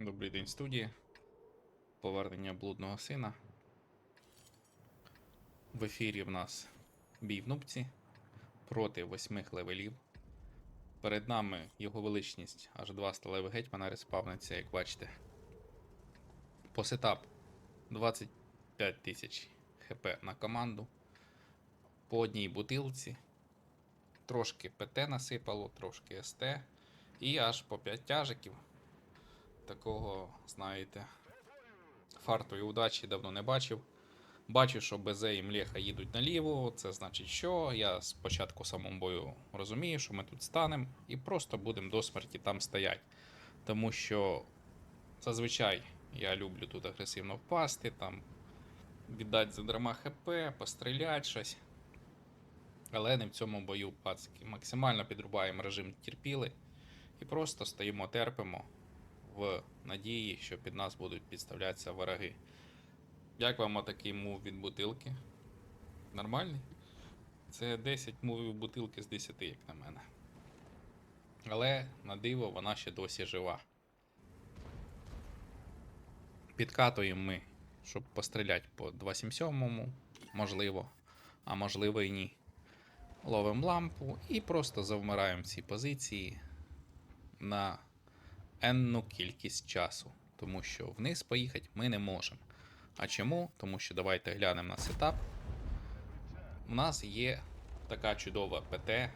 Добрий день, студії. Повернення блудного сина. В ефірі в нас бій в нубці проти восьмих левелів. Перед нами його величність аж два сталевих гетьмана респавниться, як бачите. По сетап 25 тисяч хп на команду. По одній бутилці. Трошки ПТ насипало, трошки СТ. І аж по 5 тяжиків такого, знаєте, фарту удачі давно не бачив. Бачу, що Безе і Млєха їдуть наліво. Це значить, що я спочатку самому бою розумію, що ми тут станемо і просто будемо до смерті там стоять. Тому що зазвичай я люблю тут агресивно впасти, там віддати за драма ХП, постріляти щось. Але не в цьому бою пацики. Максимально підрубаємо режим терпіли і просто стоїмо, терпимо в надії, що під нас будуть підставлятися вороги. Як вам отакий мув від бутилки? Нормальний? Це 10 мувів бутилки з 10, як на мене. Але на диво вона ще досі жива. Підкатуємо ми, щоб постріляти по 277, можливо, а можливо і ні. Ловимо лампу і просто завмираємо в цій позиції на енну кількість часу, тому що вниз поїхати ми не можемо. А чому? Тому що давайте глянемо на сетап. У нас є така чудова ПТ,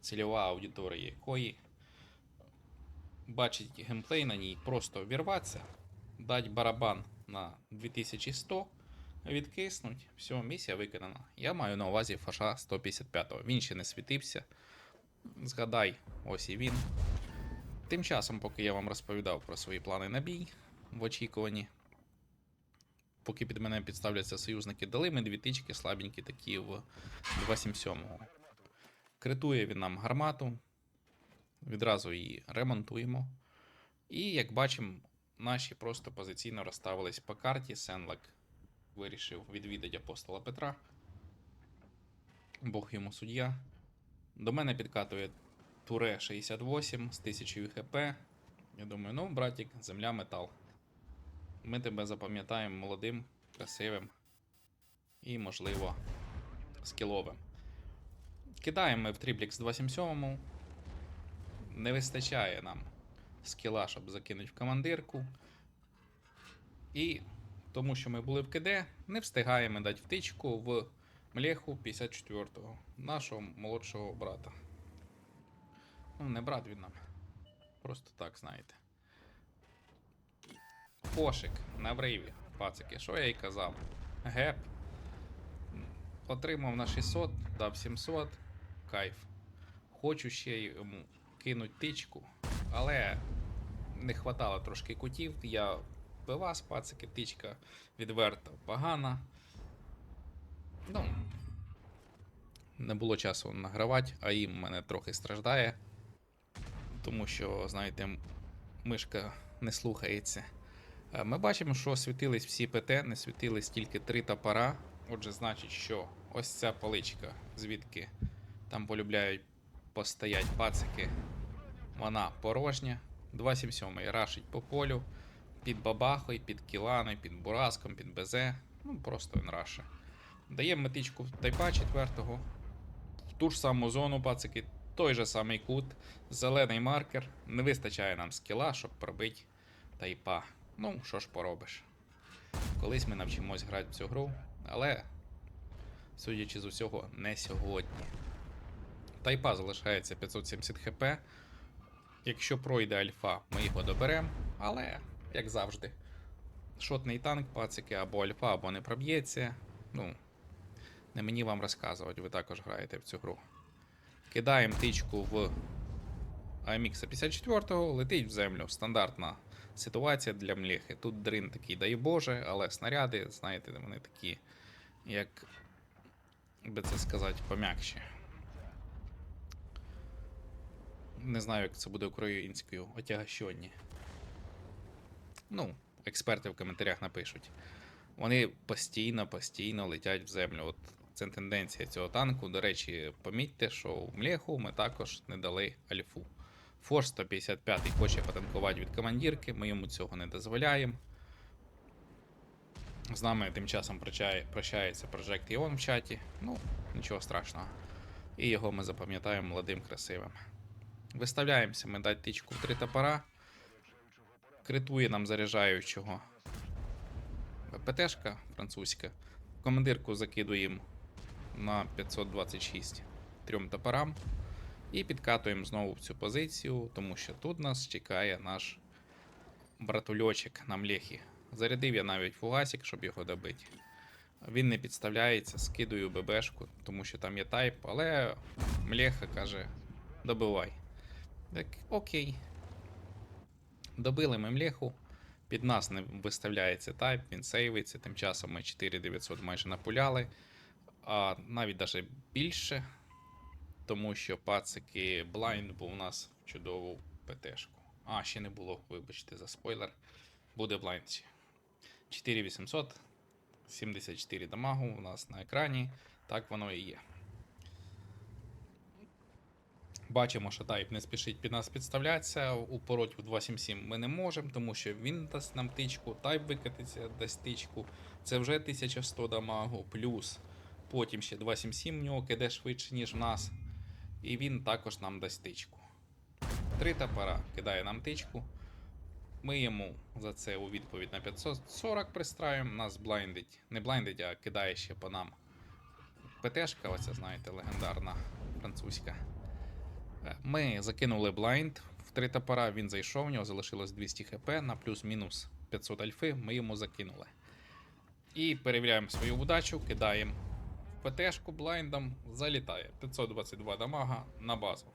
цільова аудиторія якої бачить геймплей на ній, просто вірватися, дати барабан на 2100, відкиснуть, все, місія виконана. Я маю на увазі фаша 155 Він ще не світився. Згадай, ось і він. Тим часом, поки я вам розповідав про свої плани на бій в очікуванні, поки під мене підставляться союзники, дали ми дві тички слабенькі такі в 277. Критує він нам гармату, відразу її ремонтуємо. І як бачимо, наші просто позиційно розставились по карті. Сенлек вирішив відвідати апостола Петра. Бог йому суддя. До мене підкатує Туре 68 з 1000 хп. Я думаю, ну, братик, земля метал. Ми тебе запам'ятаємо молодим, красивим і, можливо, скіловим. Кидаємо ми в Тріплікс 277. Не вистачає нам скіла, щоб закинути в командирку. І тому що ми були в КД, не встигаємо дати втичку в Млеху 54-го, нашого молодшого брата. Ну, не брат він нам. Просто так, знаєте. Пошик на вриві, пацики, що я й казав? Геп. Отримав на 600, дав 700. Кайф. Хочу ще йому кинуть тичку, але не хватало трошки кутів. Я вас, пацики, тичка відверто погана. Ну, не було часу награвати, а їм мене трохи страждає. Тому що, знаєте, мишка не слухається. Е, Ми бачимо, що світились всі ПТ, не світились тільки три топора. Отже, значить, що ось ця поличка, звідки там полюбляють постоять пацики, вона порожня. 277 рашить по полю, під бабахою, під кіланою, під бураском, під безе. Ну, просто він раше. Даємо метичку тайпа четвертого. В ту ж саму зону, пацики, той же самий кут, зелений маркер. Не вистачає нам скіла, щоб пробити тайпа. Ну, що ж поробиш. Колись ми навчимось грати в цю гру, але, судячи з усього, не сьогодні. Тайпа залишається 570 хп. Якщо пройде альфа, ми його доберемо, але, як завжди, шотний танк, пацики, або альфа, або не проб'ється. Ну, не мені вам розказувати, ви також граєте в цю гру. Кидаємо тичку в AMX 54 летить в землю. Стандартна ситуація для мліхи. Тут дрин такий, дай Боже, але снаряди, знаєте, вони такі, як би це сказати, пом'якші. Не знаю, як це буде українською, отягощенні. Ну, експерти в коментарях напишуть. Вони постійно, постійно летять в землю. От це тенденція цього танку. До речі, помітьте, що в Млеху ми також не дали альфу. Форс 155 хоче потанкувати від командирки, ми йому цього не дозволяємо. З нами тим часом прощається Project Ion в чаті. Ну, нічого страшного. І його ми запам'ятаємо молодим, красивим. Виставляємося, ми дать тичку в три топора. Критує нам заряджаючого ПТшка французька. Командирку закидуємо на 526 трьом топорам. І підкатуємо знову в цю позицію, тому що тут нас чекає наш братульочок на млехі. Зарядив я навіть фугасик, щоб його добити. Він не підставляється, скидую ББшку, тому що там є тайп, але млеха каже: добивай. Так, окей. Добили ми млеху. Під нас не виставляється тайп, він сейвиться. Тим часом ми 4900 майже напуляли, а навіть даже більше, тому що пацики блайнд був у нас в чудову ПТшку. А, ще не було, вибачте, за спойлер. Буде блайнд. 4800, 74 дамагу у нас на екрані. Так воно і є. Бачимо, що тайп не спішить під нас підставлятися. Упороть в 277 ми не можемо, тому що він дасть нам тичку, тайп викатиться, дасть тичку. Це вже 1100 дамагу, плюс потім ще 277 в нього киде швидше, ніж в нас. І він також нам дасть тичку. Три топора кидає нам тичку. Ми йому за це у відповідь на 540 пристраємо. Нас блайндить. Не блайндить, а кидає ще по нам. ПТшка, оця, знаєте, легендарна французька. Е, Ми закинули блайнд в три топора, він зайшов, у нього залишилось 200 хп на плюс-мінус 500 альфи, ми йому закинули. І перевіряємо свою удачу, кидаємо в ПТшку блайндом, залітає 522 дамага на базу.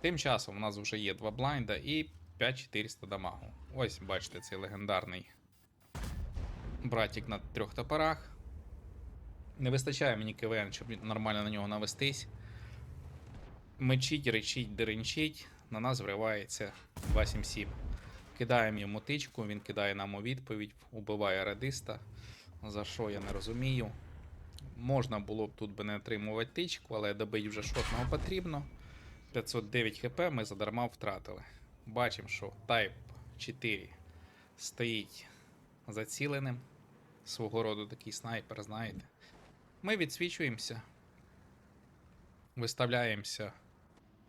Тим часом у нас вже є два блайнда і 5400 дамагу. Ось, бачите, цей легендарний братік на трьох топорах. Не вистачає мені КВН, щоб нормально на нього навестись. Мечить, речить, деренчить, на нас вривається 277. Кидаємо йому тичку, він кидає нам у відповідь, убиває радиста. За що я не розумію. Можна було б тут би не отримувати тичку, але добить вже шотного потрібно. 509 хп ми задарма втратили. Бачимо, що Type 4 стоїть заціленим. Свого роду такий снайпер, знаєте. Ми відсвічуємося, виставляємося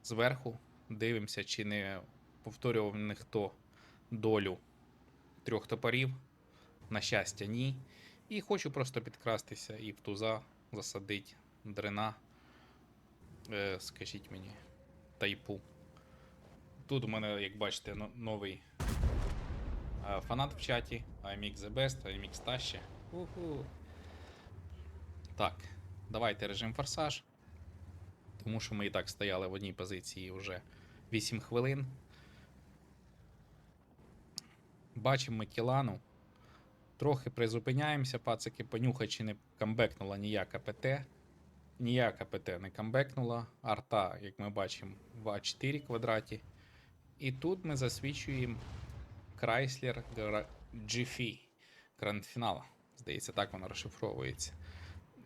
зверху, дивимося, чи не повторював ніхто долю трьох топорів. На щастя, ні. І хочу просто підкрастися і в туза засадить дрена. Е, скажіть мені, тайпу. Тут у мене, як бачите, новий е, фанат в чаті. IMX the best, IMX Таще. Уху. Так, давайте режим форсаж. Тому що ми і так стояли в одній позиції вже 8 хвилин. Бачимо ми кілану. Трохи призупиняємося, пацики, понюхай, не камбекнула ніяка ПТ. Ніяка ПТ не камбекнула. Арта, як ми бачимо, в А4 квадраті. І тут ми засвічуємо Chrysler Gra- GFI. Гранд-фінал. Здається, так воно розшифровується.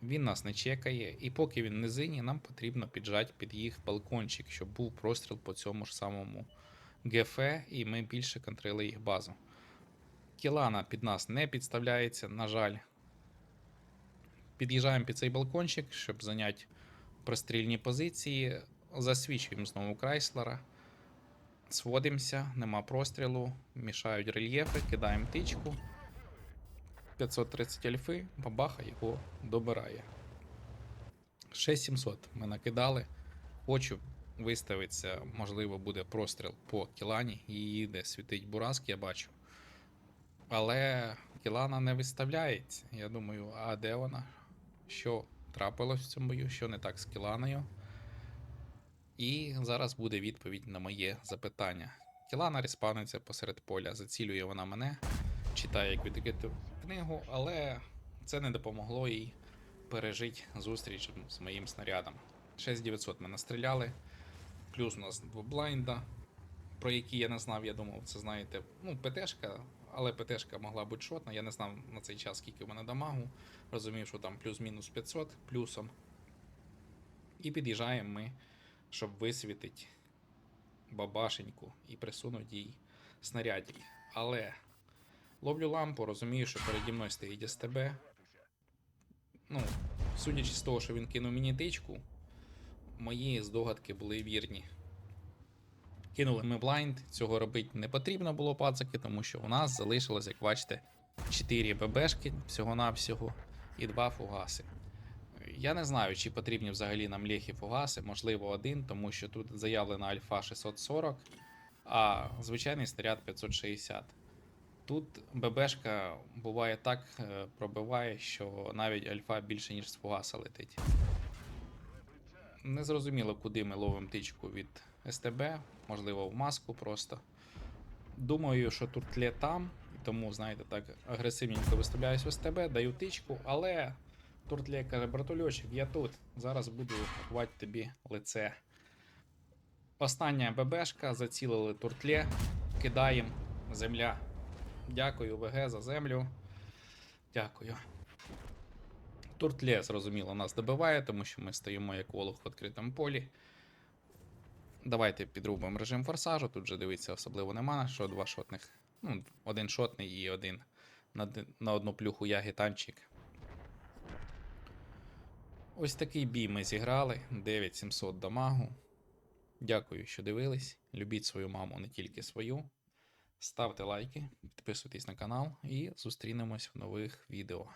Він нас не чекає, і поки він низині, нам потрібно піджати під їх балкончик, щоб був простріл по цьому ж самому ГФ, і ми більше контрили їх базу. Кілана під нас не підставляється, на жаль. Під'їжджаємо під цей балкончик, щоб зайняти прострільні позиції. Засвічуємо знову Крайслера. Сводимося, нема прострілу, мішають рельєфи, кидаємо тичку. 530 альфи, бабаха його добирає. 6700 ми накидали. Хочу виставитися, можливо, буде простріл по Кілані. Її де світить Бураск, я бачу. Але Кілана не виставляється. Я думаю, а де вона? Що трапилось в цьому бою? Що не так з Кіланою? І зараз буде відповідь на моє запитання. Кілана респавниться посеред поля, зацілює вона мене, читає як відкриту книгу, але це не допомогло їй пережити зустріч з моїм снарядом. 6900 ми настріляли, плюс у нас два блайнда, про які я не знав, я думав, це знаєте, ну, ПТшка, але ПТшка могла бути шотна. Я не знав на цей час, скільки в мене дамагу. Розумів, що там плюс-мінус 500 плюсом. І під'їжджаємо ми, щоб висвітити бабашеньку і присунуть їй снарядів. Але ловлю лампу, розумію, що переді мною стоїть СТБ. Ну, судячи з того, що він кинув мені тичку, мої здогадки були вірні. Кинули ми блайнд, цього робити не потрібно було пацаки, тому що у нас залишилось, як бачите, 4 ББшки всього-навсього і 2 фугаси. Я не знаю, чи потрібні взагалі нам лєхи фугаси, можливо, один, тому що тут заявлена альфа 640, а звичайний снаряд 560. Тут ББшка буває так е, пробиває, що навіть альфа більше, ніж з фугаса летить. Не зрозуміло, куди ми ловимо тичку від СТБ, можливо, в маску просто. Думаю, що тут тлє там, тому, знаєте, так агресивненько виставляюсь в СТБ, даю тичку, але Туртлє каже, братульочок, я тут. Зараз буду рахувати тобі лице. Остання ББшка, зацілили туртлє, кидаємо земля. Дякую, ВГ, за землю. Дякую. Туртлє, зрозуміло, нас добиває, тому що ми стоїмо як волох в відкритому полі. Давайте підрубимо режим форсажу. Тут вже дивіться, особливо нема що два шотних. Ну, один шотний і один на, на одну плюху я гітанчик. Ось такий бій ми зіграли. 9700 дамагу. Дякую, що дивились. Любіть свою маму, не тільки свою. Ставте лайки, підписуйтесь на канал і зустрінемось в нових відео.